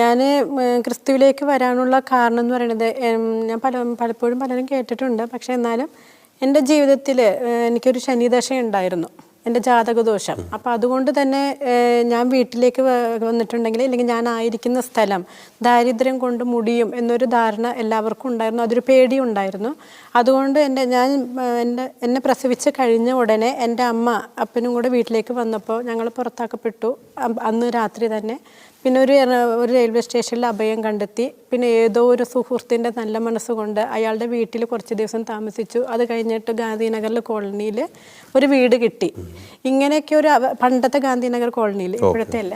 ഞാൻ ക്രിസ്തുവിലേക്ക് വരാനുള്ള കാരണം എന്ന് പറയുന്നത് ഞാൻ പല പലപ്പോഴും പലരും കേട്ടിട്ടുണ്ട്. പക്ഷെ എന്നാലും എന്റെ ജീവിതത്തിൽ എനിക്കൊരു ശനിദശ ഉണ്ടായിരുന്നു എന്റെ ജാതകദോഷം. അപ്പോൾ അതുകൊണ്ട് തന്നെ ഞാൻ വീട്ടിലേക്ക് വന്നിട്ടുണ്ടെങ്കിൽ അല്ലെങ്കിൽ ഞാൻ ആയിരിക്കുന്ന സ്ഥലം ദാരിദ്ര്യം കൊണ്ട് മുടിയും എന്നൊരു ധാരണ എല്ലാവർക്കും ഉണ്ടായിരുന്നു. അതൊരു പേടി ഉണ്ടായിരുന്നു. അതുകൊണ്ട് എന്റെ ഞാൻ എന്റെ എന്നെ പ്രസവിച്ച് കഴിഞ്ഞ ഉടനെ എന്റെ അമ്മ അപ്പനും കൂടെ വീട്ടിലേക്ക് വന്നപ്പോൾ ഞങ്ങൾ പുറത്താക്കപ്പെട്ടു. അന്ന് രാത്രി തന്നെ പിന്നെ ഒരു ഒരു റെയിൽവേ സ്റ്റേഷനിൽ അഭയം കണ്ടെത്തി. പിന്നെ ഏതോ ഒരു സുഹൃത്തിന്റെ നല്ല മനസ്സുകൊണ്ട് അയാളുടെ വീട്ടിൽ കുറച്ച് ദിവസം താമസിച്ചു. അത് കഴിഞ്ഞിട്ട് ഗാന്ധിനഗറിൽ കോളനിയിൽ ഒരു വീട് കിട്ടി. ഇങ്ങനെയൊക്കെ ഒരു പണ്ടത്തെ ഗാന്ധിനഗർ കോളനിയിൽ ഇപ്പോഴത്തെ അല്ല.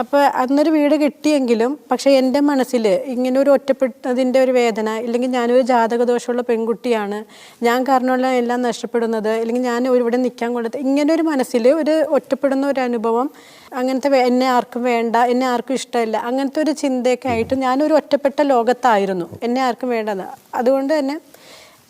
അപ്പോൾ അന്നൊരു വീട് കിട്ടിയെങ്കിലും പക്ഷേ എന്റെ മനസ്സിൽ ഇങ്ങനെ ഒരു ഒറ്റപ്പെട്ടതിന്റെ ഒരു വേദന ഇല്ലെങ്കിൽ ഞാനൊരു ജാതകദോഷമുള്ള പെൺകുട്ടിയാണ് ഞാൻ കാരണമുള്ള എല്ലാം നഷ്ടപ്പെടുന്നത് അല്ലെങ്കിൽ ഞാൻ ഇവിടെ നിൽക്കാൻ കൊള്ളത് ഇങ്ങനെ ഒരു മനസ്സിൽ ഒരു ഒറ്റപ്പെടുന്ന ഒരു അനുഭവം അങ്ങനത്തെ എന്നെ ആർക്കും വേണ്ട എന്നെ ആർക്കും ഇഷ്ടമില്ല അങ്ങനത്തെ ഒരു ചിന്തയൊക്കെ ആയിട്ട് ഞാനൊരു ഒറ്റപ്പെട്ട ലോകത്തായിരുന്നു എന്നെ ആർക്കും വേണ്ടത് അതുകൊണ്ട് തന്നെ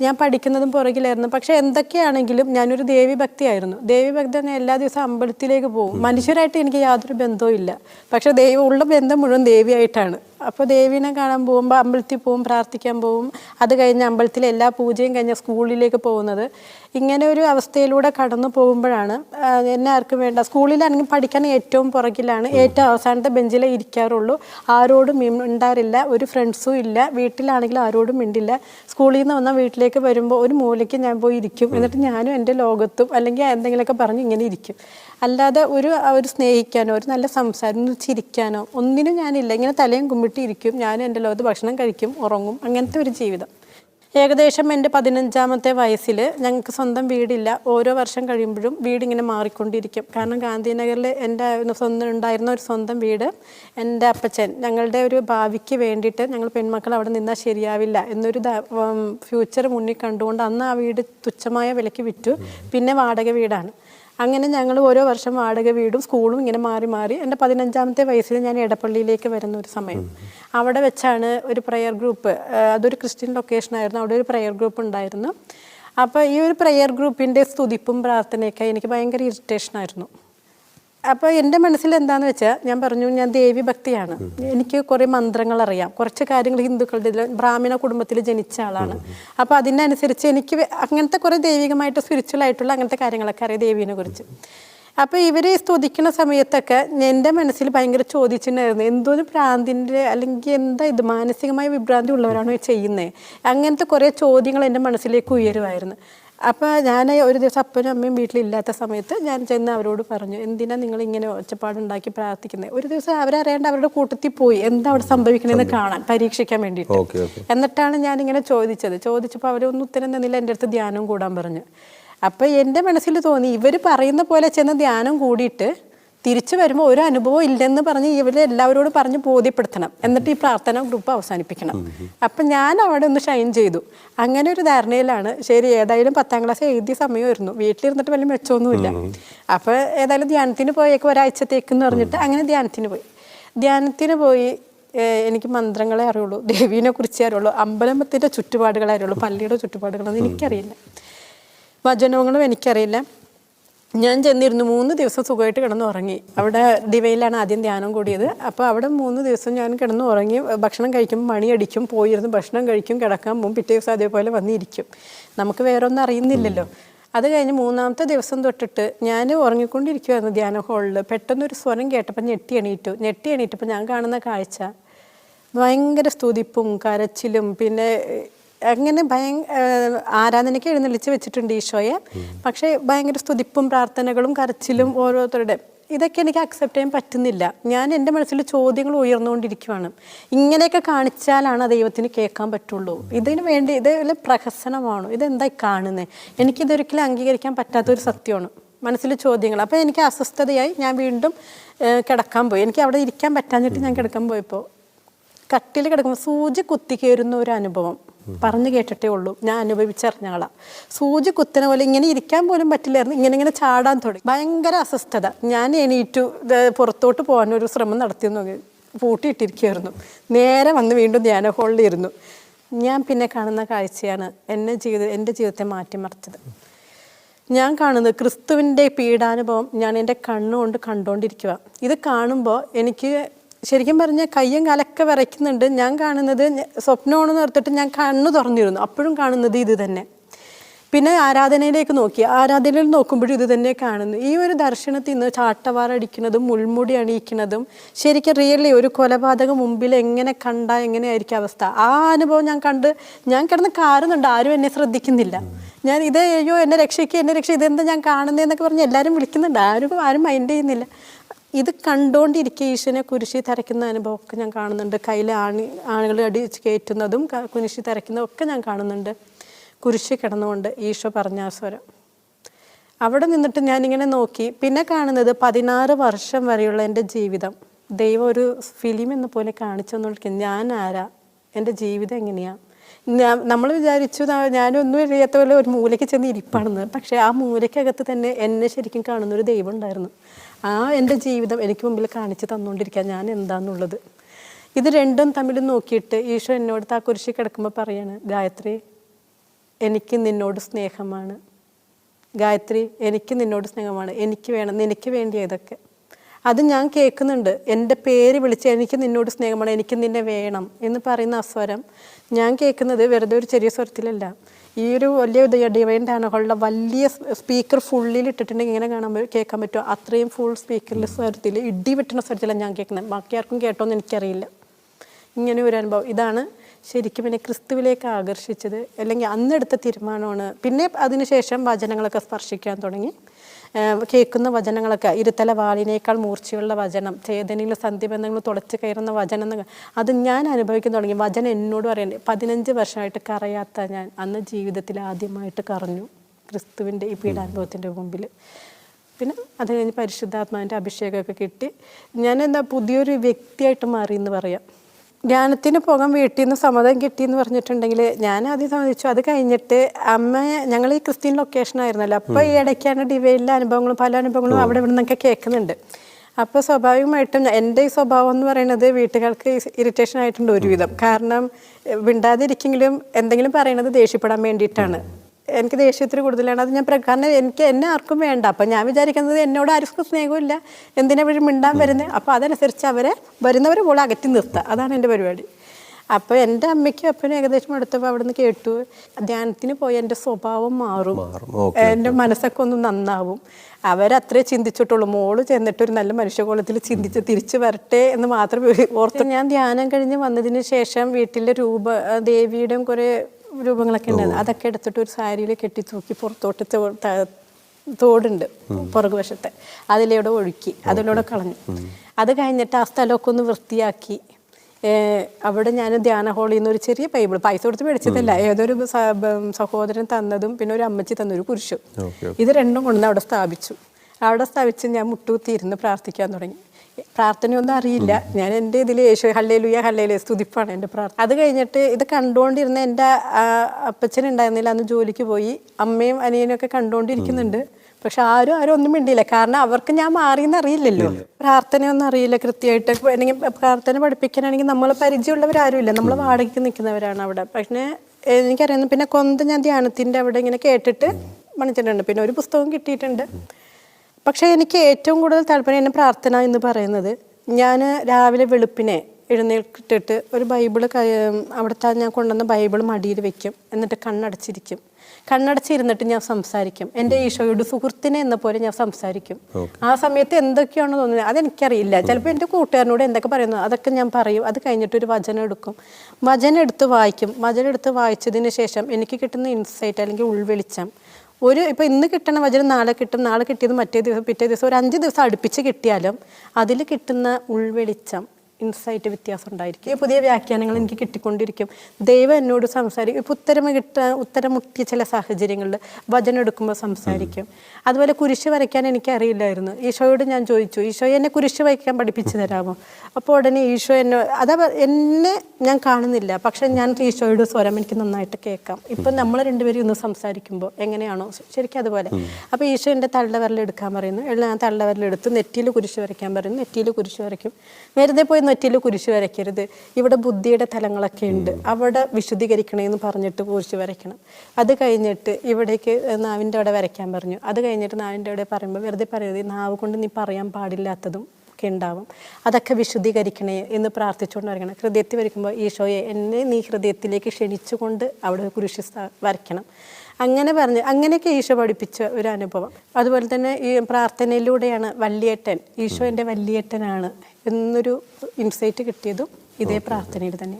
ഞാൻ പഠിക്കുന്നതും പുറകിലായിരുന്നു. പക്ഷെ എന്തൊക്കെയാണെങ്കിലും ഞാനൊരു ദേവി ഭക്തിയായിരുന്നു. ദേവി ഭക്തി തന്നെ എല്ലാ ദിവസവും അമ്പലത്തിലേക്ക് പോകും. മനുഷ്യരായിട്ട് എനിക്ക് യാതൊരു ബന്ധവും ഇല്ല പക്ഷെ ദൈവം ഉള്ള ബന്ധം മുഴുവൻ ദേവിയായിട്ടാണ്. അപ്പോൾ ദേവീനെ കാണാൻ പോകുമ്പോൾ അമ്പലത്തിൽ പോകും പ്രാർത്ഥിക്കാൻ പോകും അത് കഴിഞ്ഞ് അമ്പലത്തിലെ എല്ലാ പൂജയും കഴിഞ്ഞ് സ്കൂളിലേക്ക് പോകുന്നത്. ഇങ്ങനെ ഒരു അവസ്ഥയിലൂടെ കടന്നു പോകുമ്പോഴാണ് എന്നെ ആർക്കും വേണ്ട. സ്കൂളിലാണെങ്കിൽ പഠിക്കാൻ ഏറ്റവും പുറകിലാണ് ഏറ്റവും അവസാനത്തെ ബെഞ്ചിലേ ഇരിക്കാറുള്ളൂ. ആരോടും മിണ്ടാറില്ല. ഒരു ഫ്രണ്ട്സും ഇല്ല. വീട്ടിലാണെങ്കിലും ആരോടും മിണ്ടില്ല. സ്കൂളിൽ നിന്ന് വന്നാൽ വീട്ടിലേക്ക് വരുമ്പോൾ ഒരു മൂലയ്ക്ക് ഞാൻ പോയി ഇരിക്കും. എന്നിട്ട് ഞാനും എന്റെ ലോകത്തും അല്ലെങ്കിൽ എന്തെങ്കിലുമൊക്കെ പറഞ്ഞ് ഇങ്ങനെ ഇരിക്കും. അല്ലാതെ ഒരു ഒരു സ്നേഹിക്കാനോ ഒരു നല്ല സംസാരം ചിരിക്കാനോ ഒന്നിനും ഞാനില്ല. ഇങ്ങനെ തലയും കുമ്പിട്ടി ഇരിക്കും. ഞാൻ എന്റെ ലോകത്ത് ഭക്ഷണം കഴിക്കും ഉറങ്ങും അങ്ങനത്തെ ഒരു ജീവിതം. ഏകദേശം എന്റെ പതിനഞ്ചാമത്തെ വയസ്സിൽ ഞങ്ങൾക്ക് സ്വന്തം വീടില്ല. ഓരോ വർഷം കഴിയുമ്പോഴും വീടിങ്ങനെ മാറിക്കൊണ്ടിരിക്കും. കാരണം ഗാന്ധിനഗറിൽ എന്റെ സ്വന്തം ഉണ്ടായിരുന്ന ഒരു സ്വന്തം വീട് എന്റെ അപ്പച്ചൻ ഞങ്ങളുടെ ഒരു ഭാവിക്ക് വേണ്ടിയിട്ട് ഞങ്ങൾ പെൺമക്കൾ അവിടെ നിന്നാൽ ശരിയാവില്ല എന്നൊരു ഫ്യൂച്ചർ മുന്നിൽ കണ്ടുകൊണ്ട് അന്ന് ആ വീട് തുച്ഛമായ വിലയ്ക്ക് വിറ്റു. പിന്നെ വാടക വീടാണ്. അങ്ങനെ ഞങ്ങൾ ഓരോ വർഷം വാടക വീടും സ്കൂളും ഇങ്ങനെ മാറി മാറി. എന്റെ പതിനഞ്ചാമത്തെ വയസ്സിൽ ഞാൻ ഇടപ്പള്ളിയിലേക്ക് വരുന്ന ഒരു സമയം. അവിടെ വെച്ചാണ് ഒരു പ്രയർ ഗ്രൂപ്പ് അതൊരു ക്രിസ്ത്യൻ ലൊക്കേഷൻ ആയിരുന്നു. അവിടെ ഒരു പ്രയർ ഗ്രൂപ്പ് ഉണ്ടായിരുന്നു. അപ്പോൾ ഈ ഒരു പ്രയർ ഗ്രൂപ്പിന്റെ സ്തുതിപ്പും പ്രാർത്ഥനയൊക്കെ എനിക്ക് ഭയങ്കര ഇറിറ്റേഷൻ ആയിരുന്നു. അപ്പോൾ എന്റെ മനസ്സിൽ എന്താന്ന് വെച്ചാൽ ഞാൻ പറഞ്ഞു ഞാൻ ദേവി ഭക്തിയാണ്. എനിക്ക് കുറേ മന്ത്രങ്ങൾ അറിയാം. കുറച്ച് കാര്യങ്ങൾ ഹിന്ദുക്കളുടെ ബ്രാഹ്മണ കുടുംബത്തിൽ ജനിച്ച ആളാണ്. അപ്പോൾ അതിനനുസരിച്ച് എനിക്ക് അങ്ങനത്തെ കുറേ ദൈവികമായിട്ട് സ്പിരിച്വൽ ആയിട്ടുള്ള അങ്ങനത്തെ കാര്യങ്ങളൊക്കെ അറിയാം ദേവീനെ കുറിച്ച്. അപ്പോൾ ഇവർ സ്തുതിക്കുന്ന സമയത്തൊക്കെ എന്റെ മനസ്സിൽ ഭയങ്കര ചോദിച്ചിട്ടുണ്ടായിരുന്നു എന്തോ ഒരു ഭ്രാന്തിന്റെ അല്ലെങ്കിൽ എന്താ ഇത്? മാനസികമായ വിഭ്രാന്തി ഉള്ളവരാണോ ചെയ്യുന്നത് അങ്ങനത്തെ കുറേ ചോദ്യങ്ങൾ എന്റെ മനസ്സിലേക്ക് ഉയരുമായിരുന്നു. അപ്പോൾ ഞാൻ ഒരു ദിവസം അപ്പനും അമ്മയും വീട്ടിലില്ലാത്ത സമയത്ത് ഞാൻ ചെന്ന് അവരോട് പറഞ്ഞു എന്തിനാ നിങ്ങൾ ഇങ്ങനെ ഒച്ചപ്പാടുണ്ടാക്കി പ്രാർത്ഥിക്കുന്നത് ഒരു ദിവസം അവരറിയാണ്ട് അവരുടെ കൂട്ടത്തിൽ പോയി എന്താ അവിടെ സംഭവിക്കണമെന്ന് കാണാൻ പരീക്ഷിക്കാൻ വേണ്ടിയിട്ട്. എന്നിട്ടാണ് ഞാൻ ഞാനിങ്ങനെ ചോദിച്ചത്. ചോദിച്ചപ്പോൾ അവരൊന്നും ഉത്തരം തന്നില്ല എന്റെ അടുത്ത് ധ്യാനം കൂടാൻ പറഞ്ഞു. അപ്പോൾ എന്റെ മനസ്സിൽ തോന്നി ഇവർ പറയുന്ന പോലെ ചെന്ന് ധ്യാനം കൂടിയിട്ട് തിരിച്ചു വരുമ്പോൾ ഒരു അനുഭവം ഇല്ലെന്ന് പറഞ്ഞ് ഇവരെ എല്ലാവരോടും പറഞ്ഞ് ബോധ്യപ്പെടുത്തണം. എന്നിട്ട് ഈ പ്രാർത്ഥന ഗ്രൂപ്പ് അവസാനിപ്പിക്കണം. അപ്പം ഞാൻ അവിടെ ഒന്ന് ഷൈൻ ചെയ്തു. അങ്ങനെ ഒരു ധാരണയിലാണ്. ശരി ഏതായാലും പത്താം ക്ലാസ് എഴുതിയ സമയമായിരുന്നു. വീട്ടിലിരുന്നിട്ട് വലിയ മെച്ചമൊന്നുമില്ല. അപ്പോൾ ഏതായാലും ധ്യാനത്തിന് പോയേക്ക് ഒരാഴ്ചത്തേക്ക് എന്ന് പറഞ്ഞിട്ട് അങ്ങനെ ധ്യാനത്തിന് പോയി. ധ്യാനത്തിന് പോയി എനിക്ക് മന്ത്രങ്ങളെ അറിയുള്ളൂ. ദേവീനെ കുറിച്ചേ അറിയുള്ളൂ. അമ്പലത്തിന്റെ ചുറ്റുപാടുകളെ അറിയുള്ളൂ. പള്ളിയുടെ ചുറ്റുപാടുകളൊന്നും എനിക്കറിയില്ല. വചനങ്ങളും എനിക്കറിയില്ല. ഞാൻ ചെന്നിരുന്നു. മൂന്ന് ദിവസം സുഖമായിട്ട് കിടന്നു ഉറങ്ങി. അവിടെ ദിവയിലാണ് ആദ്യം ധ്യാനം കൂടിയത്. അപ്പോൾ അവിടെ മൂന്ന് ദിവസം ഞാൻ കിടന്നു ഉറങ്ങി. ഭക്ഷണം കഴിക്കും മണിയടിക്കും പോയിരുന്ന് ഭക്ഷണം കഴിക്കും കിടക്കാൻ പോകും. പിറ്റേ ദിവസം അതേപോലെ വന്നിരിക്കും. നമുക്ക് വേറെ ഒന്നും അറിയുന്നില്ലല്ലോ. അത് കഴിഞ്ഞ് മൂന്നാമത്തെ ദിവസം തൊട്ടിട്ട് ഞാൻ ഉറങ്ങിക്കൊണ്ടിരിക്കുമായിരുന്നു ധ്യാന ഹാളിൽ. പെട്ടെന്നൊരു സ്വരം കേട്ടപ്പോൾ ഞെട്ടി എണീറ്റു. ഞെട്ടി എണീറ്റപ്പോൾ ഞാൻ കാണുന്ന കാഴ്ച ഭയങ്കര സ്തുതിപ്പും കരച്ചിലും. പിന്നെ അങ്ങനെ ഭയ ഏഹ് ആരാധനയ്ക്ക് എഴുന്നള്ളിച്ച് വെച്ചിട്ടുണ്ട് ഈശോയെ. പക്ഷേ ഭയങ്കര സ്തുതിപ്പും പ്രാർത്ഥനകളും കരച്ചിലും ഓരോരുത്തരുടെ. ഇതൊക്കെ എനിക്ക് അക്സെപ്റ്റ് ചെയ്യാൻ പറ്റുന്നില്ല. ഞാൻ എന്റെ മനസ്സിൽ ചോദ്യങ്ങൾ ഉയർന്നുകൊണ്ടിരിക്കുവാണ്. ഇങ്ങനെയൊക്കെ കാണിച്ചാലാണ് ദൈവത്തിന് കേൾക്കാൻ പറ്റുള്ളൂ. ഇതിന് വേണ്ടി ഇത് വല്ല പ്രഹസനമാണ്. ഇതെന്തായി കാണുന്നത് എനിക്കിതൊരിക്കലും അംഗീകരിക്കാൻ പറ്റാത്തൊരു സത്യമാണ്. മനസ്സിൽ ചോദ്യങ്ങൾ. അപ്പോൾ എനിക്ക് അസ്വസ്ഥതയായി ഞാൻ വീണ്ടും കിടക്കാൻ പോയി. എനിക്ക് അവിടെ ഇരിക്കാൻ പറ്റാഞ്ഞിട്ട് ഞാൻ കിടക്കാൻ പോയപ്പോൾ കട്ടിൽ കിടക്കുമ്പോൾ സൂചി കുത്തിക്കേറുന്ന ഒരു അനുഭവം. പറഞ്ഞു കേട്ടിട്ടേ ഉള്ളൂ. ഞാൻ അനുഭവിച്ചറിഞ്ഞ സൂചി കുത്തിനെ പോലെ ഇങ്ങനെ ഇരിക്കാൻ പോലും പറ്റില്ലായിരുന്നു. ഇങ്ങനെ ഇങ്ങനെ ചാടാൻ തുടങ്ങി. ഭയങ്കര അസ്വസ്ഥത. ഞാൻ എണീറ്റു പുറത്തോട്ട് ഒരു ശ്രമം നടത്തി നോക്കി പൂട്ടിയിട്ടിരിക്കുകയായിരുന്നു നേരെ വന്ന് വീണ്ടും ധ്യാന ഹോളിലിരുന്നു ഞാൻ പിന്നെ കാണുന്ന കാഴ്ചയാണ് എന്നെ ജീവിത എന്റെ ജീവിതത്തെ മാറ്റിമറിച്ചത്. ഞാൻ കാണുന്നത് ക്രിസ്തുവിന്റെ പീഡാനുഭവം ഞാൻ എന്റെ കണ്ണുകൊണ്ട് കണ്ടുകൊണ്ടിരിക്കുക ഇത് കാണുമ്പോൾ എനിക്ക് ശരിക്കും പറഞ്ഞാൽ കയ്യും കാലൊക്കെ വിറയ്ക്കുന്നുണ്ട് ഞാൻ കാണുന്നത് സ്വപ്നമാണെന്ന് ഓർത്തിട്ട് ഞാൻ കണ്ണു തുറന്നിരുന്നു. അപ്പോഴും കാണുന്നത് ഇത് തന്നെ. പിന്നെ ആരാധനയിലേക്ക് നോക്കി. ആരാധനയിൽ നോക്കുമ്പോഴും ഇത് തന്നെ കാണുന്നു. ഈ ഒരു ദർശനത്തിൽ നിന്ന് ചാട്ടവാറടിക്കുന്നതും മുൾമുടി അണിയിക്കുന്നതും ശരിക്കും റിയലി ഒരു കൊലപാതകം മുമ്പിൽ എങ്ങനെ കണ്ട എങ്ങനെയായിരിക്കും അവസ്ഥ. ആ അനുഭവം ഞാൻ കണ്ട് ഞാൻ കിടന്ന് കാരുന്നുണ്ട് ആരും എന്നെ ശ്രദ്ധിക്കുന്നില്ല. ഞാൻ ഇത് അയ്യോ എന്നെ രക്ഷയ്ക്ക് എന്നെ രക്ഷ ഇതെന്താ ഞാൻ കാണുന്നതെന്നൊക്കെ പറഞ്ഞ് എല്ലാവരും വിളിക്കുന്നുണ്ട്. ആരും ആരും മൈൻഡ് ചെയ്യുന്നില്ല. ഇത് കണ്ടുകൊണ്ടിരിക്കുക ഈശ്വനെ കുരിശി തരയ്ക്കുന്ന അനുഭവമൊക്കെ ഞാൻ കാണുന്നുണ്ട്. കയ്യിൽ ആണി ആണികൾ അടിച്ച് കയറ്റുന്നതും കുരിശി തരയ്ക്കുന്നതും ഒക്കെ ഞാൻ കാണുന്നുണ്ട്. കുരിശി കിടന്നുകൊണ്ട് ഈശോ പറഞ്ഞ സ്വരം. അവിടെ നിന്നിട്ട് ഞാനിങ്ങനെ നോക്കി. പിന്നെ കാണുന്നത് പതിനാറ് വർഷം വരെയുള്ള എന്റെ ജീവിതം. ദൈവം ഒരു ഫിലിം എന്ന പോലെ കാണിച്ചു തന്നോണ്ടിരിക്കും ഞാൻ ആരാ? എന്റെ ജീവിതം എങ്ങനെയാണ് ഞാൻ നമ്മൾ വിചാരിച്ചു "നാ- ഞാനൊന്നും അറിയാത്ത പോലെ ഒരു മൂലയ്ക്ക് ചെന്ന് ഇരിപ്പാണെന്ന്. പക്ഷേ ആ മൂലയ്ക്കകത്ത് തന്നെ എന്നെ ശരിക്കും കാണുന്ന ഒരു ദൈവം ഉണ്ടായിരുന്നു. ആ എന്റെ ജീവിതം എനിക്ക് മുമ്പിൽ കാണിച്ചു തന്നുകൊണ്ടിരിക്കുക ഞാൻ എന്താന്നുള്ളത്. ഇത് രണ്ടും തമ്മിൽ നോക്കിയിട്ട് ഈശോ എന്നോട് ആ കുരിശി കിടക്കുമ്പോൾ പറയാണ് ഗായത്രി എനിക്ക് നിന്നോട് സ്നേഹമാണ്. ഗായത്രി എനിക്ക് നിന്നോട് സ്നേഹമാണ്. എനിക്ക് വേണം നിനക്ക് വേണ്ടിയ ഇതൊക്കെ അത് ഞാൻ കേൾക്കുന്നുണ്ട്. എന്റെ പേര് വിളിച്ച് എനിക്ക് നിന്നോട് സ്നേഹമാണ് എനിക്ക് നിന്നെ വേണം എന്ന് പറയുന്ന ആ സ്വരം ഞാൻ കേൾക്കുന്നത് വെറുതെ ഒരു ചെറിയ സ്വരത്തിലല്ല. ഈ ഒരു വലിയ ഡിവൈൻ ഡാനകളുടെ വലിയ സ്പീക്കർ ഫുള്ളിൽ ഇട്ടിട്ടുണ്ടെങ്കിൽ ഇങ്ങനെ കാണാൻ കേൾക്കാൻ പറ്റുമോ? അത്രയും ഫുൾ സ്പീക്കറിൽ സ്വരത്തിൽ ഇടി വെട്ടുന്ന സ്വരത്തിലാണ് ഞാൻ കേൾക്കുന്നത്. ബാക്കി ആർക്കും കേട്ടോന്ന് എനിക്കറിയില്ല. ഇങ്ങനെ ഒരു അനുഭവം. ഇതാണ് ശരിക്കും എന്നെ ക്രിസ്തുവിലേക്ക് ആകർഷിച്ചത്. അല്ലെങ്കിൽ അന്നെടുത്ത തീരുമാനമാണ്. പിന്നെ അതിനുശേഷം വചനങ്ങളൊക്കെ സ്പർശിക്കാൻ തുടങ്ങി. കേൾക്കുന്ന വചനങ്ങളൊക്കെ ഇരുത്തല വാളിനേക്കാൾ മൂർച്ചയുള്ള വചനം ചേതനയിൽ സന്ധിബന്ധങ്ങൾ തുളച്ച് കയറുന്ന വചനം എന്നൊക്കെ അത് ഞാൻ അനുഭവിക്കാൻ തുടങ്ങി. വചനം എന്നോട് പറയണ്ടേ പതിനഞ്ച് വർഷമായിട്ട് കറയാത്ത ഞാൻ അന്ന് ജീവിതത്തിൽ ആദ്യമായിട്ട് കറഞ്ഞു ക്രിസ്തുവിന്റെ ഈ പീഡാനുഭവത്തിന്റെ മുമ്പിൽ. പിന്നെ അത് കഴിഞ്ഞ് പരിശുദ്ധാത്മാവിന്റെ അഭിഷേകമൊക്കെ കിട്ടി. ഞാൻ എന്താ പുതിയൊരു വ്യക്തിയായിട്ട് മാറി എന്ന് പറയാം. ധ്യാനത്തിന് പോകാൻ വീട്ടിൽ നിന്ന് സമ്മതം കിട്ടി എന്ന് പറഞ്ഞിട്ടുണ്ടെങ്കിൽ ഞാൻ ആദ്യം സമ്മതിച്ചു. അത് കഴിഞ്ഞിട്ട് അമ്മ ഞങ്ങൾ ഈ ക്രിസ്ത്യൻ ലൊക്കേഷൻ ആയിരുന്നല്ലോ. അപ്പോൾ ഈ ഇടയ്ക്കാണ് ഡിവൈനിലെ അനുഭവങ്ങളും പല അനുഭവങ്ങളും അവിടെ ഇവിടെ നിന്നൊക്കെ കേൾക്കുന്നുണ്ട് അപ്പോൾ സ്വാഭാവികമായിട്ടും എന്റെ ഈ സ്വഭാവം എന്ന് പറയുന്നത് വീട്ടുകാർക്ക് ഇറിറ്റേഷൻ ആയിട്ടുണ്ട് ഒരുവിധം. കാരണം വിണ്ടാതിരിക്കെങ്കിലും എന്തെങ്കിലും പറയണത് ദേഷ്യപ്പെടാൻ വേണ്ടിയിട്ടാണ്. എനിക്ക് ദേഷ്യത്തിന് കൂടുതലാണ്. അത് ഞാൻ കാരണം എനിക്ക് എന്നെ ആർക്കും വേണ്ട. അപ്പം ഞാൻ വിചാരിക്കുന്നത് എന്നോട് ആർക്കും സ്നേഹമില്ല. എന്തിനാ വഴി മിണ്ടാൻ വരുന്നത് അപ്പോൾ അതനുസരിച്ച് അവരെ വരുന്നവരെ പോലെ അകറ്റി നിർത്തുക അതാണ് എന്റെ പരിപാടി. അപ്പോൾ എന്റെ അമ്മയ്ക്കും അപ്പനും ഏകദേശം അടുത്തപ്പോൾ അവിടെ നിന്ന് കേട്ടു. ധ്യാനത്തിന് പോയി എന്റെ സ്വഭാവം മാറും. മാറും. എന്റെ മനസ്സൊക്കെ ഒന്ന് നന്നാവും. അവരത്രേ ചിന്തിച്ചിട്ടുള്ളൂ. മോൾ ചെന്നിട്ട് ഒരു നല്ല മനുഷ്യകോളത്തിൽ ചിന്തിച്ച് തിരിച്ചു വരട്ടെ എന്ന് മാത്രമേ ഓർത്ത് ഞാൻ ധ്യാനം കഴിഞ്ഞ് വന്നതിന് ശേഷം വീട്ടിലെ രൂപ ദേവിയുടെയും കുറേ രൂപങ്ങളൊക്കെ ഉണ്ടായിരുന്നു അതൊക്കെ എടുത്തിട്ട് ഒരു സാരിയിൽ കെട്ടി തൂക്കി പുറത്തോട്ട് തോടുണ്ട് പുറകു തോടുണ്ട്. പുറകുവശത്തെ. അതിലൂടെ ഒഴുക്കി. അതിലൂടെ കളഞ്ഞു. അത് കഴിഞ്ഞിട്ട് ആ സ്ഥലമൊക്കെ ഒന്ന് വൃത്തിയാക്കി. അവിടെ ഞാൻ ധ്യാന ഹോളിൽ നിന്ന് ഒരു ചെറിയ ബൈബിൾ പൈസ കൊടുത്ത് മേടിച്ചതല്ല. ഏതൊരു സഹോദരൻ തന്നതും പിന്നെ ഒരു അമ്മച്ചി തന്നൊരു കുരിശും. ഇത് രണ്ടും കൊണ്ടുവന്ന് അവിടെ സ്ഥാപിച്ചു. അവിടെ സ്ഥാപിച്ച് ഞാൻ മുട്ടുകുത്തിയിരുന്ന് പ്രാർത്ഥിക്കാൻ തുടങ്ങി. പ്രാർത്ഥനയൊന്നും അറിയില്ല. ഞാൻ എന്റെ ഇതിൽ യേശു ഹല്ലേലുയ ഹല്ലേലു സ്തുതിപ്പാണ് എന്റെ പ്രാർത്ഥന. അത് കഴിഞ്ഞിട്ട് ഇത് കണ്ടുകൊണ്ടിരുന്ന എന്റെ അപ്പച്ചൻ ഉണ്ടായിരുന്നില്ല അന്ന് ജോലിക്ക് പോയി. അമ്മയും അനിയനും ഒക്കെ കണ്ടുകൊണ്ടിരിക്കുന്നുണ്ട്. പക്ഷെ ആരും ആരും ഒന്നും മിണ്ടിയില്ല. കാരണം അവർക്ക് ഞാൻ മാറിയെന്ന് അറിയില്ലല്ലോ. പ്രാർത്ഥനയൊന്നും അറിയില്ല കൃത്യമായിട്ട്. അല്ലെങ്കിൽ പ്രാർത്ഥന പഠിപ്പിക്കാനാണെങ്കിൽ നമ്മളെ പരിചയമുള്ളവരാരും ഇല്ല നമ്മൾ വാടകയ്ക്ക് നിൽക്കുന്നവരാണ് അവിടെ. പക്ഷേ എനിക്കറിയാം പിന്നെ കൊന്ത ഞാൻ ധ്യാനത്തിന്റെ അവിടെ ഇങ്ങനെ കേട്ടിട്ട് പണിച്ചിട്ടുണ്ട് പിന്നെ ഒരു പുസ്തകം കിട്ടിയിട്ടുണ്ട്. പക്ഷേ എനിക്ക് ഏറ്റവും കൂടുതൽ താല്പര്യം എന്റെ പ്രാർത്ഥന എന്ന് പറയുന്നത് ഞാൻ രാവിലെ വെളുപ്പിനെ എഴുന്നേൽക്കിട്ടിട്ട് ഒരു ബൈബിൾ അവിടുത്തെ ഞാൻ കൊണ്ടുവന്ന ബൈബിൾ മടിയിൽ വെക്കും. എന്നിട്ട് കണ്ണടച്ചിരിക്കും. കണ്ണടച്ചിരുന്നിട്ട് ഞാൻ സംസാരിക്കും. എന്റെ ഈശോയുടെ സുഹൃത്തിനെ എന്ന പോലെ ഞാൻ സംസാരിക്കും. ആ സമയത്ത് എന്തൊക്കെയാണോ തോന്നുന്നത് അതെനിക്കറിയില്ല. ചിലപ്പോൾ എന്റെ കൂട്ടുകാരനോട് എന്തൊക്കെ പറയുന്നു അതൊക്കെ ഞാൻ പറയും. അത് കഴിഞ്ഞിട്ട് ഒരു വചനം എടുക്കും. വചനം എടുത്ത് വായിക്കും. വചനം എടുത്ത് വായിച്ചതിന് ശേഷം എനിക്ക് കിട്ടുന്ന ഇൻസൈറ്റ് അല്ലെങ്കിൽ ഉൾവെളിച്ചം ഒരു ഇപ്പോൾ ഇന്ന് കിട്ടണ വചനം നാളെ കിട്ടും നാളെ കിട്ടിയത് മറ്റേ ദിവസം പിറ്റേ ദിവസം ഒരു അഞ്ച് ദിവസം അടുപ്പിച്ച് കിട്ടിയാലും അതിൽ കിട്ടുന്ന ഉൾവെളിച്ചം ഇൻസൈറ്റ് വ്യത്യാസം ഉണ്ടായിരിക്കും. പുതിയ വ്യാഖ്യാനങ്ങൾ എനിക്ക് കിട്ടിക്കൊണ്ടിരിക്കും. ദൈവം എന്നോട് സംസാരിക്കും. ഇപ്പം ഉത്തരം കിട്ട ഉത്തരം മുട്ടിയ ചില സാഹചര്യങ്ങളിൽ വചനം എടുക്കുമ്പോൾ സംസാരിക്കും. അതുപോലെ കുരിശ് വരയ്ക്കാൻ എനിക്ക് അറിയില്ലായിരുന്നു ഈശോയോട് ഞാൻ ചോദിച്ചു ഈശോ എന്നെ കുരിശ് വരയ്ക്കാൻ പഠിപ്പിച്ചു തരാമോ? അപ്പോൾ ഉടനെ ഈശോ എന്നെ അതാ എന്നെ ഞാൻ കാണുന്നില്ല. പക്ഷെ ഞാൻ ഈശോയുടെ സ്വരം എനിക്ക് നന്നായിട്ട് കേൾക്കാം. ഇപ്പം നമ്മൾ രണ്ടുപേരും ഇന്ന് സംസാരിക്കുമ്പോൾ എങ്ങനെയാണോ? ശരിക്കും അതുപോലെ. അപ്പോൾ ഈശോ എന്റെ തള്ളവരലെടുക്കാൻ പറയുന്നു. എല്ലാം ഞാൻ തള്ളവിരലെടുത്ത് നെറ്റിയിൽ കുരിശ് വരയ്ക്കാൻ പറയുന്നു. നെറ്റിയിൽ കുരിശ് വരയ്ക്കും. വെറുതെ പോയി നെറ്റിയിൽ കുരിശ് വരയ്ക്കരുത്. ഇവിടെ ബുദ്ധിയുടെ തലങ്ങളൊക്കെ ഉണ്ട്. അവിടെ വിശുദ്ധീകരിക്കണമെന്ന് പറഞ്ഞിട്ട് കുരിശ് വരയ്ക്കണം. അത് കഴിഞ്ഞിട്ട് ഇവിടേക്ക് നാവിന്റെ അവിടെ വരയ്ക്കാൻ പറഞ്ഞു. അത് കഴിഞ്ഞിട്ട് നാവിന്റെ അവിടെ പറയുമ്പോൾ വെറുതെ പറയരുത് നാവ് കൊണ്ട് നീ പറയാൻ പാടില്ലാത്തതും ഒക്കെ ഉണ്ടാവും. അതൊക്കെ വിശുദ്ധീകരിക്കണേ എന്ന് പ്രാർത്ഥിച്ചുകൊണ്ട് വരയ്ക്കണം. ഹൃദയത്തിൽ വരയ്ക്കുമ്പോൾ ഈശോയെ എന്നെ നീ ഹൃദയത്തിലേക്ക് ക്ഷണിച്ചുകൊണ്ട് അവിടെ കുരിശ് വരയ്ക്കണം. അങ്ങനെ പറഞ്ഞ് അങ്ങനെയൊക്കെ ഈശോ പഠിപ്പിച്ച ഒരു അനുഭവം. അതുപോലെ തന്നെ ഈ പ്രാർത്ഥനയിലൂടെയാണ് വല്യേട്ടൻ ഈശോ എന്റെ വല്യേട്ടനാണ് എന്നൊരു ഇൻസൈറ്റ് കിട്ടിയതും ഇതേ പ്രാർത്ഥനയിൽ തന്നെ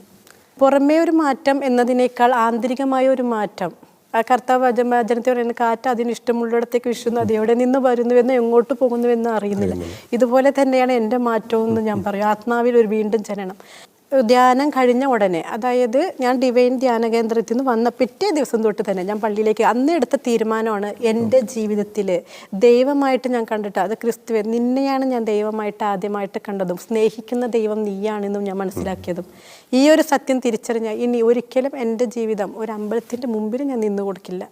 പുറമേ ഒരു മാറ്റം എന്നതിനേക്കാൾ ആന്തരികമായ ഒരു മാറ്റം. ആ കർത്താവ് വചനത്തെ പറയുന്നത് പറയുന്ന കാറ്റ് അതിന് ഇഷ്ടമുള്ളിടത്തേക്ക് വിഷുന്നു അത് എവിടെ നിന്ന് വരുന്നുവെന്ന് എങ്ങോട്ട് പോകുന്നുവെന്ന് അറിയുന്നില്ല. ഇതുപോലെ തന്നെയാണ് എന്റെ മാറ്റവും എന്ന് ഞാൻ പറയും. ആത്മാവിൽ ഒരു വീണ്ടും ജനനം. ധ്യാനം കഴിഞ്ഞ ഉടനെ അതായത് ഞാൻ ഡിവൈൻ ധ്യാന കേന്ദ്രത്തിൽ നിന്ന് വന്ന പിറ്റേ ദിവസം തൊട്ട് തന്നെ ഞാൻ പള്ളിയിലേക്ക് അന്ന് എടുത്ത തീരുമാനമാണ് എന്റെ ജീവിതത്തിൽ ദൈവമായിട്ട് ഞാൻ കണ്ടിട്ട് അത് ക്രിസ്തുവെ നിന്നെയാണ് ഞാൻ ദൈവമായിട്ട് ആദ്യമായിട്ട് കണ്ടതും സ്നേഹിക്കുന്ന ദൈവം നീയാണെന്നും ഞാൻ മനസ്സിലാക്കിയതും. ഈ ഒരു സത്യം തിരിച്ചറിഞ്ഞ ഇനി ഒരിക്കലും എന്റെ ജീവിതം ഒരു അമ്പലത്തിന്റെ മുമ്പിൽ ഞാൻ നിന്നു കൊടുക്കില്ല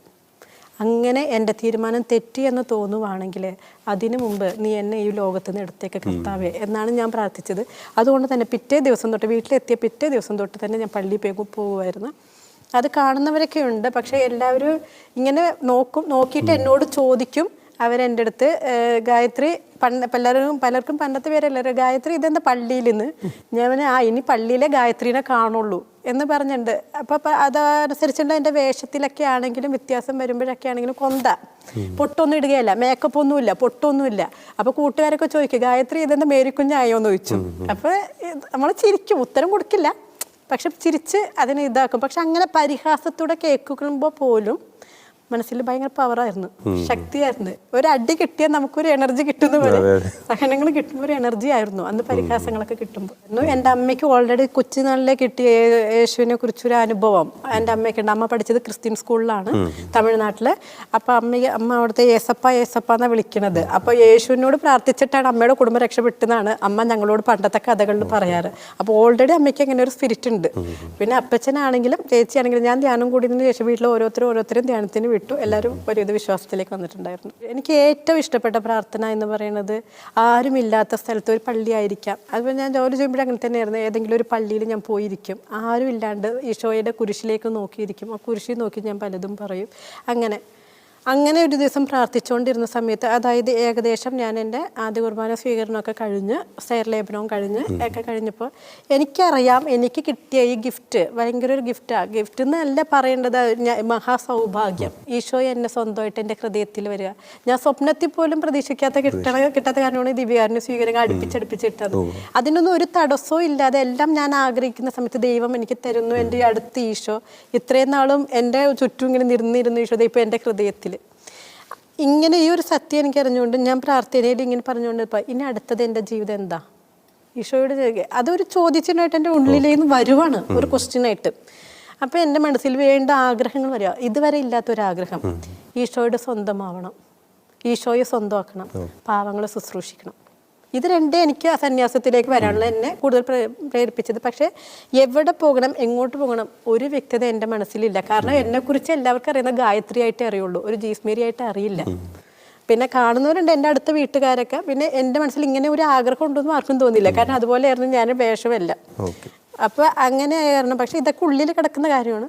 അങ്ങനെ എന്റെ തീരുമാനം തെറ്റി എന്ന് തോന്നുവാണെങ്കിൽ അതിനു മുമ്പ് നീ എന്നെ ഈ ലോകത്ത് നിന്ന് എടുത്തേക്ക് കർത്താവേ എന്നാണ് ഞാൻ പ്രാർത്ഥിച്ചത്. അതുകൊണ്ട് തന്നെ പിറ്റേ ദിവസം തൊട്ട് വീട്ടിലെത്തിയ പിറ്റേ ദിവസം തൊട്ട് തന്നെ ഞാൻ പള്ളിയിൽ പോയി പോകുമായിരുന്നു അത് കാണുന്നവരൊക്കെ ഉണ്ട്. പക്ഷേ എല്ലാവരും ഇങ്ങനെ നോക്കും നോക്കിയിട്ട് എന്നോട് ചോദിക്കും. അവരെന്റെ അടുത്ത് ഗായത്രി പണ്ട് പലരും പലർക്കും പണ്ടത്തെ പേരല്ല ഗായത്രി ഇതെന്താ പള്ളിയിൽ നിന്ന് ഞാൻ ആ ഇനി പള്ളിയിലെ ഗായത്രീനെ കാണുള്ളൂ എന്ന് പറഞ്ഞിട്ടുണ്ട്. അപ്പൊ അതനുസരിച്ചുള്ള എന്റെ വേഷത്തിലൊക്കെ ആണെങ്കിലും വ്യത്യാസം വരുമ്പോഴൊക്കെ ആണെങ്കിലും കൊന്ത. പൊട്ടൊന്നും ഇടുകയല്ല മേക്കപ്പ് ഒന്നുമില്ല പൊട്ടൊന്നുമില്ല. അപ്പൊ കൂട്ടുകാരൊക്കെ ചോദിക്കും ഗായത്രി ഇതെന്താ മേരിക്കുഞ്ഞായോ എന്ന് ചോദിച്ചു അപ്പൊ നമ്മൾ ചിരിക്കും ഉത്തരം കൊടുക്കില്ല. പക്ഷെ ചിരിച്ച് അതിനെ ഇതാക്കും. പക്ഷെ അങ്ങനെ പരിഹാസത്തോടെ കേൾക്കുമ്പോൾ പോലും മനസ്സിൽ ഭയങ്കര പവറായിരുന്നു ശക്തിയായിരുന്നു. ഒരു അടി കിട്ടിയാൽ നമുക്കൊരു എനർജി കിട്ടുന്ന പോലെ സഹനങ്ങൾ കിട്ടുമ്പോൾ ഒരു എനർജി ആയിരുന്നു. അന്ന് പരിഹാസങ്ങളൊക്കെ കിട്ടുമ്പോൾ എന്റെ അമ്മയ്ക്ക് ഓൾറെഡി കൊച്ചുനാളിലെ കിട്ടിയ യേശുവിനെ കുറിച്ചൊരു അനുഭവം. എന്റെ അമ്മയ്ക്കുണ്ട് അമ്മ പഠിച്ചത് ക്രിസ്ത്യൻ സ്കൂളിലാണ് തമിഴ്നാട്ടിൽ അപ്പോൾ അമ്മ അമ്മ അവിടുത്തെ യേസപ്പ യേസപ്പ എന്നാണ് വിളിക്കുന്നത് അപ്പോൾ യേശുവിനോട് പ്രാർത്ഥിച്ചിട്ടാണ് അമ്മയുടെ കുടുംബം രക്ഷപ്പെട്ടെന്നാണ് അമ്മ ഞങ്ങളോട് പണ്ടത്തെ കഥകളിൽ പറയാറ്. അപ്പോൾ ഓൾറെഡി അമ്മയ്ക്ക് അങ്ങനെ ഒരു സ്പിരിറ്റ് ഉണ്ട്. പിന്നെ അപ്പച്ചനാണെങ്കിലും ചേച്ചിയാണെങ്കിലും ഞാൻ ധ്യാനം കൂടിയതിന് ശേഷം വീട്ടിൽ ഓരോരുത്തരും ഓരോരുത്തരും ധ്യാനത്തിന് വിട്ടു. എല്ലാവരും ഒരുവിധ വിശ്വാസത്തിലേക്ക് വന്നിട്ടുണ്ടായിരുന്നു. എനിക്ക് ഏറ്റവും ഇഷ്ടപ്പെട്ട പ്രാർത്ഥന എന്ന് പറയുന്നത് ആരുമില്ലാത്ത സ്ഥലത്ത് ഒരു പള്ളി ആയിരിക്കാം. അതുപോലെ ഞാൻ ജോലി ചെയ്യുമ്പോഴും അങ്ങനെ തന്നെയായിരുന്നു. ഏതെങ്കിലും ഒരു പള്ളിയിൽ ഞാൻ പോയിരിക്കും. ആരും ഇല്ലാണ്ട് ഈശോയുടെ കുരിശിലേക്ക് നോക്കിയിരിക്കും. ആ കുരിശി നോക്കി ഞാൻ പലതും പറയും. അങ്ങനെ അങ്ങനെ ഒരു ദിവസം പ്രാർത്ഥിച്ചുകൊണ്ടിരുന്ന സമയത്ത് അതായത് ഏകദേശം ഞാൻ എന്റെ ആദ്യ കുർബാന സ്വീകരണമൊക്കെ കഴിഞ്ഞ് സൈർലേപനവും കഴിഞ്ഞ് ഒക്കെ കഴിഞ്ഞപ്പോൾ എനിക്കറിയാം എനിക്ക് കിട്ടിയ ഈ ഗിഫ്റ്റ് ഭയങ്കര ഒരു ഗിഫ്റ്റാണ് ഗിഫ്റ്റ് എന്നല്ല പറയേണ്ടത് മഹാസൗഭാഗ്യം. ഈശോ എന്നെ സ്വന്തമായിട്ട് എന്റെ ഹൃദയത്തിൽ വരിക. ഞാൻ സ്വപ്നത്തിൽ പോലും പ്രതീക്ഷിക്കാത്ത കിട്ടണ കിട്ടാത്ത കാരണമാണ് ദിവ്യകാരനെ സ്വീകരണം അടുപ്പിച്ചടുപ്പിച്ചിട്ടത്. അതിനൊന്നും ഒരു തടസ്സവും ഇല്ലാതെ എല്ലാം ഞാൻ ആഗ്രഹിക്കുന്ന സമയത്ത് ദൈവം എനിക്ക് തരുന്നു എന്റെ അടുത്ത് ഈശോ. ഇത്രയും നാളും എന്റെ ചുറ്റും ഇങ്ങനെ നിരന്നിരുന്നു ഈശോ ഇപ്പോൾ എന്റെ ഹൃദയത്തിൽ ഇങ്ങനെ ഈ ഒരു സത്യം എനിക്ക് അറിഞ്ഞുകൊണ്ട് ഞാൻ പ്രാർത്ഥനയിൽ ഇങ്ങനെ പറഞ്ഞുകൊണ്ട് ഇപ്പം ഇനി അടുത്തത് എന്റെ ജീവിതം എന്താ? ഈശോയോട് ചോദിക്കുക. അതൊരു ചോദ്യത്തിനായിട്ട് എന്റെ ഉള്ളിലേന്ന് വരുവാണ് ഒരു ക്വസ്റ്റ്യനായിട്ട് അപ്പം എന്റെ മനസ്സിൽ വേണ്ട ആഗ്രഹങ്ങൾ വരിക. ഇതുവരെ ഇല്ലാത്തൊരാഗ്രഹം. ഈശോയുടെ സ്വന്തമാവണം. ഈശോയെ സ്വന്തമാക്കണം. പാവങ്ങളെ ശുശ്രൂഷിക്കണം. ഇത് രണ്ടേ എനിക്ക് ആ സന്യാസത്തിലേക്ക് വരാനുള്ള എന്നെ കൂടുതൽ പ്രേ- പ്രേരിപ്പിച്ചത്. പക്ഷേ എവിടെ പോകണം എങ്ങോട്ട് പോകണം ഒരു വ്യക്തത എന്റെ മനസ്സിലില്ല. കാരണം എന്നെക്കുറിച്ച് എല്ലാവർക്കും അറിയുന്ന ഗായത്രി ആയിട്ടേ അറിയുള്ളൂ. ഒരു ജീസ്മേരി ആയിട്ട് അറിയില്ല പിന്നെ കാണുന്നവരുണ്ട് എന്റെ അടുത്ത വീട്ടുകാരൊക്കെ. പിന്നെ എന്റെ മനസ്സിൽ ഇങ്ങനെ ഒരു ആഗ്രഹം ഉണ്ടെന്നും ആർക്കും തോന്നില്ല. കാരണം അതുപോലെയായിരുന്നു ഞാൻ വേഷമല്ല. അപ്പോൾ അങ്ങനെ ആയിരുന്നു പക്ഷേ ഇതൊക്കെ ഉള്ളിൽ കിടക്കുന്ന കാര്യമാണ്.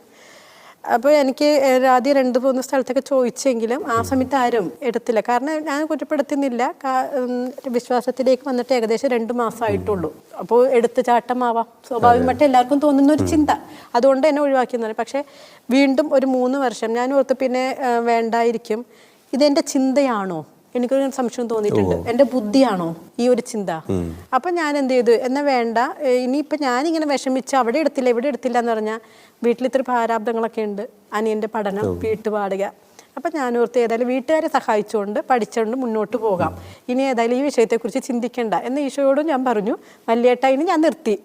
അപ്പോൾ എനിക്ക് ആദ്യം രണ്ട് മൂന്ന് സ്ഥലത്തൊക്കെ ചോദിച്ചെങ്കിലും ആ സമയത്ത് ആരും എടുത്തില്ല. കാരണം ഞാൻ കുറ്റപ്പെടുത്തുന്നില്ല. വിശ്വാസത്തിലേക്ക് വന്നിട്ട് ഏകദേശം രണ്ട് മാസമായിട്ടുള്ളൂ. അപ്പോൾ എടുത്ത് ചാട്ടമാവാം. സ്വാഭാവികമായിട്ട് എല്ലാവർക്കും തോന്നുന്ന ഒരു ചിന്ത. അതുകൊണ്ട് എന്നെ ഒഴിവാക്കിയെന്നാണ് പക്ഷേ വീണ്ടും ഒരു മൂന്ന് വർഷം. ഞാൻ ഓർത്ത് പിന്നെ വേണ്ടായിരിക്കും. ഇതെന്റെ ചിന്തയാണോ? എനിക്കൊരു സംശയം തോന്നിയിട്ടുണ്ട്. എന്റെ ബുദ്ധിയാണോ ഈ ഒരു ചിന്ത? അപ്പൊ ഞാൻ എന്ത് ചെയ്തു എന്നാ വേണ്ട ഏ, ഇനിയിപ്പൊ ഞാനിങ്ങനെ വിഷമിച്ച് അവിടെ എടുത്തില്ല ഇവിടെ എടുത്തില്ല എന്ന് പറഞ്ഞാൽ വീട്ടിൽ ഇത്ര പ്രാരാബ്ദങ്ങളൊക്കെ ഉണ്ട്. അനിയന്റെ പഠനം വീട്ടുപാടുക അപ്പൊ ഞാൻ ഓർത്ത് ഏതായാലും വീട്ടുകാരെ സഹായിച്ചുകൊണ്ട് പഠിച്ചുകൊണ്ട് മുന്നോട്ട് പോകാം. ഇനി ഏതായാലും ഈ വിഷയത്തെക്കുറിച്ച് ചിന്തിക്കേണ്ട. എന്ന് ഈശോയോടും ഞാൻ പറഞ്ഞു ഇനി ഞാൻ നിർത്തി.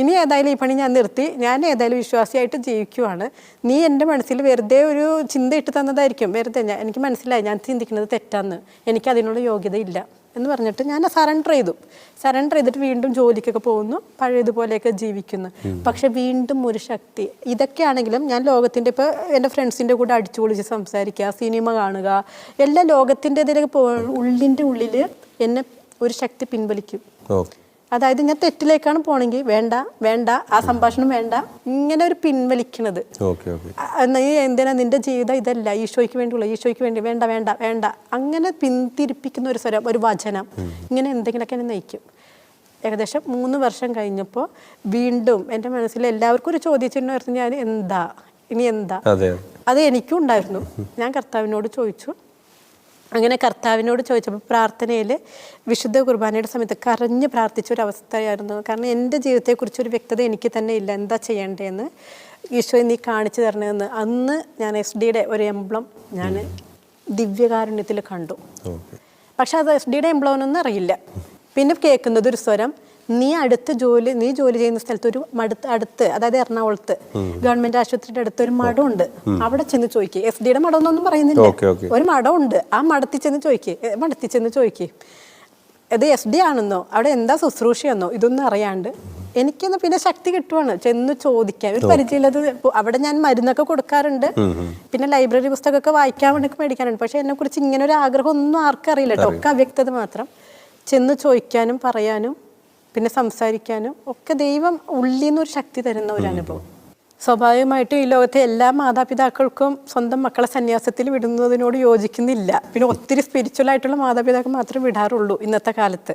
ഇനി ഏതായാലും ഈ പണി ഞാൻ നിർത്തി. ഞാൻ ഏതായാലും വിശ്വാസിയായിട്ട് ജീവിക്കുവാണ്. നീ എന്റെ മനസ്സിൽ വെറുതെ ഒരു ചിന്ത ഇട്ട് തന്നതായിരിക്കും. വെറുതെ ഞാൻ എനിക്ക് മനസ്സിലായി ഞാൻ ചിന്തിക്കുന്നത് തെറ്റാന്ന്. എനിക്ക് അതിനുള്ള യോഗ്യതയില്ല എന്ന് പറഞ്ഞിട്ട് ഞാൻ സറണ്ടർ ചെയ്തു. സറണ്ടർ ചെയ്തിട്ട് വീണ്ടും ജോലിക്കൊക്കെ പോകുന്നു. പഴയതുപോലെയൊക്കെ ജീവിക്കുന്നു. പക്ഷെ വീണ്ടും ഒരു ശക്തി. ഇതൊക്കെയാണെങ്കിലും ഞാൻ ലോകത്തിന്റെ ഇപ്പോൾ എന്റെ ഫ്രണ്ട്സിന്റെ കൂടെ അടിച്ചു പൊളിച്ച് സംസാരിക്കുക സിനിമ കാണുക എല്ലാ ലോകത്തിന്റെ ഇതിലേക്ക് പോ ഉള്ളിന്റെ ഉള്ളിൽ എന്നെ ഒരു ശക്തി പിൻവലിക്കും. അതായത് ഞാൻ തെറ്റിലേക്കാണ് പോണെങ്കിൽ വേണ്ട വേണ്ട ആ സംഭാഷണം വേണ്ട. ഇങ്ങനെ ഒരു പിൻവലിക്കണത്. നീ എന്തിനാ നിന്റെ ജീവിതം ഇതല്ല ഈശോയ്ക്ക് വേണ്ടിയുള്ള ഈശോയ്ക്ക് വേണ്ടി വേണ്ട വേണ്ട വേണ്ട. അങ്ങനെ പിന്തിരിപ്പിക്കുന്ന ഒരു സ്വരം ഒരു വചനം. ഇങ്ങനെ എന്തെങ്കിലുമൊക്കെ എന്നെ നയിക്കും. ഏകദേശം മൂന്ന് വർഷം കഴിഞ്ഞപ്പോൾ വീണ്ടും എന്റെ മനസ്സിൽ എല്ലാവർക്കും ഒരു ചോദ്യചിഹ്നമായിരുന്നു ഞാൻ എന്താ? ഇനി എന്താ? അത് എനിക്കും ഉണ്ടായിരുന്നു. ഞാൻ കർത്താവിനോട് ചോദിച്ചു അങ്ങനെ കർത്താവിനോട് ചോദിച്ചപ്പോൾ പ്രാർത്ഥനയിൽ വിശുദ്ധ കുർബാനയുടെ സമയത്ത് കരഞ്ഞ് പ്രാർത്ഥിച്ച ഒരു അവസ്ഥയായിരുന്നു കാരണം എന്റെ ജീവിതത്തെക്കുറിച്ച് ഒരു വ്യക്തത എനിക്ക് തന്നെ ഇല്ല. എന്താ ചെയ്യേണ്ടതെന്ന് ഈശോ നീ കാണിച്ചു തരണമെന്ന് അന്ന് ഞാൻ എസ് ഡിയുടെ ഒരു എംബ്ലം ഞാൻ ദിവ്യകാരുണ്യത്തിൽ കണ്ടു. പക്ഷെ അത് എസ് ഡിയുടെ എംബ്ലം എന്നൊന്നും അറിയില്ല. പിന്നെ കേൾക്കുന്നത് ഒരു സ്വരം നീ അടുത്ത് ജോലി നീ ജോലി ചെയ്യുന്ന സ്ഥലത്ത് ഒരു മടുത്ത് അടുത്ത് അതായത് എറണാകുളത്ത് ഗവൺമെന്റ് ആശുപത്രിയുടെ അടുത്ത് ഒരു മഠമുണ്ട് അവിടെ ചെന്ന് ചോദിക്കുക എസ് ഡിയുടെ മഠം എന്നൊന്നും പറയുന്നില്ല ഒരു മഠമുണ്ട്. ആ മഠത്തിൽ ചെന്ന് ചോദിക്കുക മഠത്തിൽ ചെന്ന് ചോദിക്കുക ഇത് എസ് ഡി ആണെന്നോ? അവിടെ എന്താ ശുശ്രൂഷയെന്നോ? ഇതൊന്നും അറിയാണ്ട് എനിക്കൊന്ന് പിന്നെ ശക്തി കിട്ടുവാണ് ചെന്ന് ചോദിക്കാൻ. ഒരു പരിചയമില്ലാത്ത അവിടെ ഞാൻ മരുന്നൊക്കെ കൊടുക്കാറുണ്ട്. പിന്നെ ലൈബ്രറി പുസ്തകമൊക്കെ വായിക്കാൻ വേണ്ടി മേടിക്കാറുണ്ട്. പക്ഷെ എന്നെ കുറിച്ച് ഇങ്ങനെ ഒരു ആഗ്രഹം ഒന്നും ആർക്കും അറിയില്ല. കേട്ടോ ഒക്കെ അവ്യക്തത മാത്രം. ചെന്ന് ചോദിക്കാനും പറയാനും പിന്നെ സംസാരിക്കാനും ഒക്കെ ദൈവം ഉള്ളിൽ നിന്ന് ഒരു ശക്തി തരുന്ന ഒരു അനുഭവം. സ്വാഭാവികമായിട്ടും ഈ ലോകത്തെ എല്ലാ മാതാപിതാക്കൾക്കും സ്വന്തം മക്കളെ സന്യാസത്തിൽ വിടുന്നതിനോട് യോജിക്കുന്നില്ല. പിന്നെ ഒത്തിരി സ്പിരിച്വൽ ആയിട്ടുള്ള മാതാപിതാക്കൾ മാത്രമേ വിടാറുള്ളൂ ഇന്നത്തെ കാലത്ത്.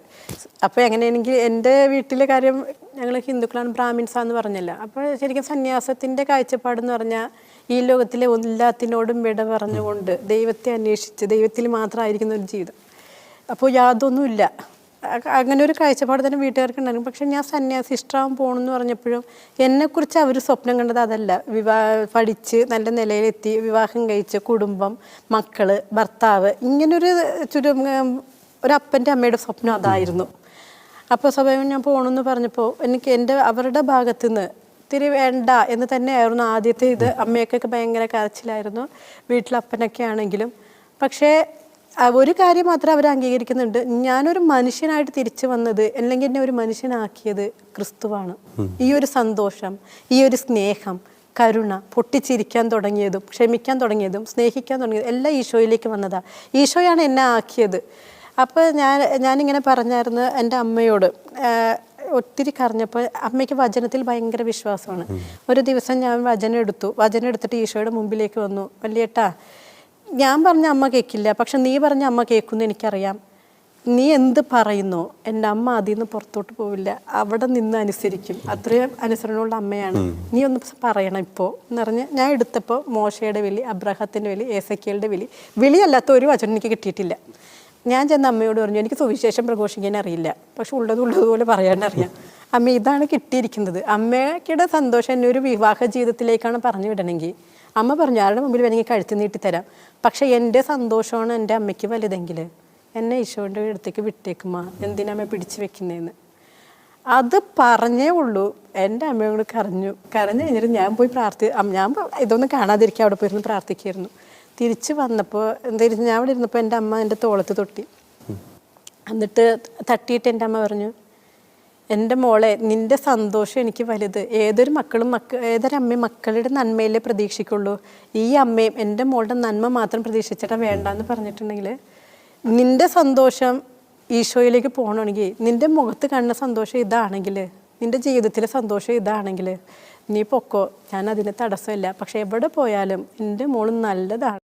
അപ്പോൾ എങ്ങനെയാണെങ്കിൽ എന്റെ വീട്ടിലെ കാര്യം ഞങ്ങൾ ഹിന്ദുക്കളാണ് ബ്രാഹ്മിൻസ് ബ്രാഹ്മിൻസാന്ന് പറഞ്ഞല്ലോ. അപ്പോൾ ശരിക്കും സന്യാസത്തിന്റെ കാഴ്ചപ്പാടെന്ന് പറഞ്ഞാൽ ഈ ലോകത്തിലെ എല്ലാത്തിനോടും വിട പറഞ്ഞുകൊണ്ട് ദൈവത്തെ അന്വേഷിച്ച് ദൈവത്തിൽ മാത്രമായിരിക്കുന്ന ഒരു ജീവിതം. അപ്പോൾ യാതൊന്നുമില്ല. അങ്ങനെ ഒരു കാഴ്ചപ്പാട് തന്നെ വീട്ടുകാർക്ക് ഉണ്ടായിരുന്നു പക്ഷെ ഞാൻ സന്യാസി ഇഷ്ടമാകാൻ പോകണമെന്ന് പറഞ്ഞപ്പോഴും എന്നെക്കുറിച്ച് അവർ സ്വപ്നം കണ്ടത് അതല്ല. വിവാ പഠിച്ച് നല്ല നിലയിലെത്തി വിവാഹം കഴിച്ച് കുടുംബം മക്കൾ ഭർത്താവ് ഇങ്ങനൊരു ചുരു ഒരു അപ്പന്റെ അമ്മയുടെ സ്വപ്നം അതായിരുന്നു. അപ്പോൾ സ്വഭാവം ഞാൻ പോകണമെന്ന് പറഞ്ഞപ്പോൾ എനിക്ക് എന്റെ അവരുടെ ഭാഗത്തു നിന്ന് ഒത്തിരി വേണ്ട എന്ന് തന്നെയായിരുന്നു ആദ്യത്തെ ഇത്. അമ്മയൊക്കെ ഭയങ്കര കരച്ചിലായിരുന്നു. വീട്ടിലപ്പനൊക്കെ ആണെങ്കിലും. പക്ഷേ ഒരു കാര്യം മാത്രം അവർ അംഗീകരിക്കുന്നുണ്ട്. ഞാനൊരു മനുഷ്യനായിട്ട് തിരിച്ചു വന്നത് അല്ലെങ്കിൽ എന്നെ ഒരു മനുഷ്യനാക്കിയത് ക്രിസ്തുവാണ്. ഈ ഒരു സന്തോഷം ഈ ഒരു സ്നേഹം കരുണ പൊട്ടിച്ചിരിക്കാൻ തുടങ്ങിയതും ക്ഷമിക്കാൻ തുടങ്ങിയതും സ്നേഹിക്കാൻ തുടങ്ങിയതും എല്ലാം ഈശോയിലേക്ക് വന്നതാ. ഈശോയാണ് എന്നെ ആക്കിയത്. അപ്പോൾ ഞാൻ ഞാനിങ്ങനെ പറഞ്ഞായിരുന്നു എന്റെ അമ്മയോട്. ഒത്തിരി കരഞ്ഞപ്പോൾ അമ്മയ്ക്ക് വചനത്തിൽ ഭയങ്കര വിശ്വാസമാണ്. ഒരു ദിവസം ഞാൻ വചനം എടുത്തു. വചനം എടുത്തിട്ട് ഈശോയുടെ മുമ്പിലേക്ക് വന്നു. വല്യേട്ടാ ഞാൻ പറഞ്ഞ അമ്മ കേൾക്കില്ല പക്ഷെ നീ പറഞ്ഞ അമ്മ കേൾക്കുമെന്ന് എനിക്കറിയാം. നീ എന്ത് പറയുന്നോ എന്റെ അമ്മ അതിൽ നിന്ന് പുറത്തോട്ട് പോവില്ല അവിടെ നിന്ന് അനുസരിക്കും. അത്രയും അനുസരണമുള്ള അമ്മയാണ്. നീ ഒന്ന് പറയണം ഇപ്പോൾ. എന്ന് പറഞ്ഞ് ഞാൻ എടുത്തപ്പോൾ മോശയുടെ വിളി അബ്രഹത്തിന്റെ വിളി ഏസക്കിയലിന്റെ വിളി വിളിയല്ലാത്ത ഒരു വചനം എനിക്ക് കിട്ടിയിട്ടില്ല. ഞാൻ ചെന്ന് അമ്മയോട് പറഞ്ഞു എനിക്ക് സുവിശേഷം പ്രഘോഷിക്കാൻ അറിയില്ല പക്ഷെ ഉള്ളത് ഉള്ളതുപോലെ പറയാനറിയാം അമ്മ ഇതാണ് കിട്ടിയിരിക്കുന്നത്. അമ്മയ്ക്കിടെ സന്തോഷം എന്നെ ഒരു വിവാഹ ജീവിതത്തിലേക്കാണ് പറഞ്ഞു വിടണമെങ്കിൽ. അമ്മ പറഞ്ഞു ആരുടെ മുമ്പിൽ വേണമെങ്കിൽ കഴുത്തി നീട്ടി തരാം. പക്ഷെ എന്റെ സന്തോഷമാണ് എന്റെ അമ്മയ്ക്ക് വലുതെങ്കിൽ. എന്നെ ഈശോന്റെ അടുത്തേക്ക് വിട്ടേക്കുമാ. എന്തിനമ്മ പിടിച്ചു വെക്കുന്നതെന്ന് അത് പറഞ്ഞേ ഉള്ളൂ. എന്റെ അമ്മയോട് കരഞ്ഞു. കരഞ്ഞു കഴിഞ്ഞിട്ട് ഞാൻ പോയി പ്രാർത്ഥി ഞാൻ ഇതൊന്നും കാണാതിരിക്കുക അവിടെ പോയിരുന്നു പ്രാർത്ഥിക്കായിരുന്നു. തിരിച്ചു വന്നപ്പോൾ എന്തായാലും ഞാൻ അവിടെ ഇരുന്നപ്പോൾ എന്റെ അമ്മ എന്റെ തോളത്ത് തൊട്ടി. എന്നിട്ട് തട്ടിയിട്ട് എന്റെ അമ്മ പറഞ്ഞു എന്റെ മോളെ നിന്റെ സന്തോഷം എനിക്ക് വലുത്. ഏതൊരു മക്കളും മക്ക ഏതൊരമ്മയും മക്കളുടെ നന്മയിലേ പ്രതീക്ഷിക്കുള്ളൂ. ഈ അമ്മയും എന്റെ മോളുടെ നന്മ മാത്രം പ്രതീക്ഷിച്ചിട്ടാ വേണ്ടെന്ന് പറഞ്ഞിട്ടുണ്ടെങ്കിൽ നിന്റെ സന്തോഷം ഈശോയിലേക്ക് പോകണമെങ്കിൽ നിന്റെ മുഖത്ത് കാണുന്ന സന്തോഷം ഇതാണെങ്കിൽ നിന്റെ ജീവിതത്തിലെ സന്തോഷം ഇതാണെങ്കിൽ നീ പൊക്കോ. ഞാൻ അതിന് തടസ്സമില്ല. പക്ഷെ എവിടെ പോയാലും എന്റെ മോൾ നല്ലതാണ്.